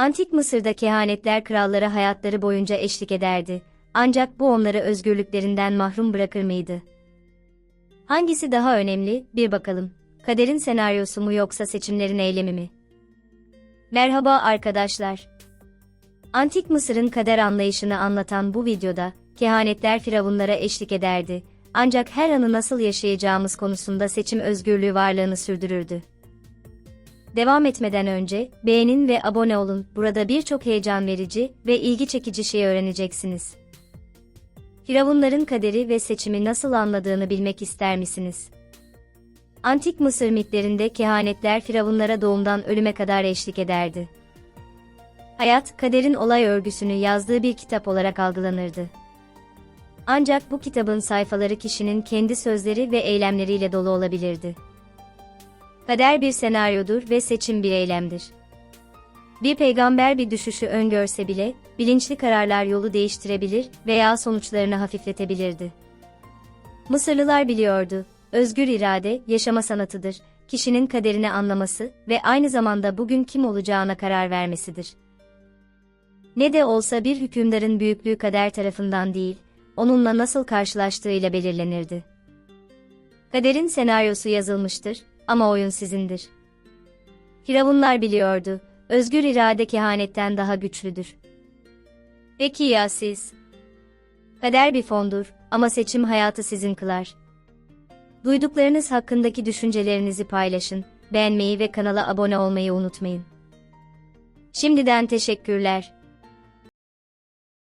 Antik Mısır'da kehanetler krallara hayatları boyunca eşlik ederdi. Ancak bu onları özgürlüklerinden mahrum bırakır mıydı? Hangisi daha önemli? Bir bakalım. Kaderin senaryosu mu yoksa seçimlerin eylemi mi? Merhaba arkadaşlar. Antik Mısır'ın kader anlayışını anlatan bu videoda, kehanetler firavunlara eşlik ederdi. Ancak her anı nasıl yaşayacağımız konusunda seçim özgürlüğü varlığını sürdürürdü. Devam etmeden önce, beğenin ve abone olun. Burada birçok heyecan verici ve ilgi çekici şey öğreneceksiniz. Firavunların kaderi ve seçimi nasıl anladığını bilmek ister misiniz? Antik Mısır mitlerinde kehanetler firavunlara doğumdan ölüme kadar eşlik ederdi. Hayat, kaderin olay örgüsünü yazdığı bir kitap olarak algılanırdı. Ancak bu kitabın sayfaları kişinin kendi sözleri ve eylemleriyle dolu olabilirdi. Kader bir senaryodur ve seçim bir eylemdir. Bir peygamber bir düşüşü öngörse bile, bilinçli kararlar yolu değiştirebilir veya sonuçlarını hafifletebilirdi. Mısırlılar biliyordu, özgür irade, yaşama sanatıdır, kişinin kaderini anlaması ve aynı zamanda bugün kim olacağına karar vermesidir. Ne de olsa bir hükümdarın büyüklüğü kader tarafından değil, onunla nasıl karşılaştığıyla belirlenirdi. Kaderin senaryosu yazılmıştır ama oyun sizindir. Firavunlar biliyordu, özgür irade kehanetten daha güçlüdür. Peki ya siz? Kader bir fondur ama seçim hayatı sizin kılar. Duyduklarınız hakkındaki düşüncelerinizi paylaşın, beğenmeyi ve kanala abone olmayı unutmayın. Şimdiden teşekkürler.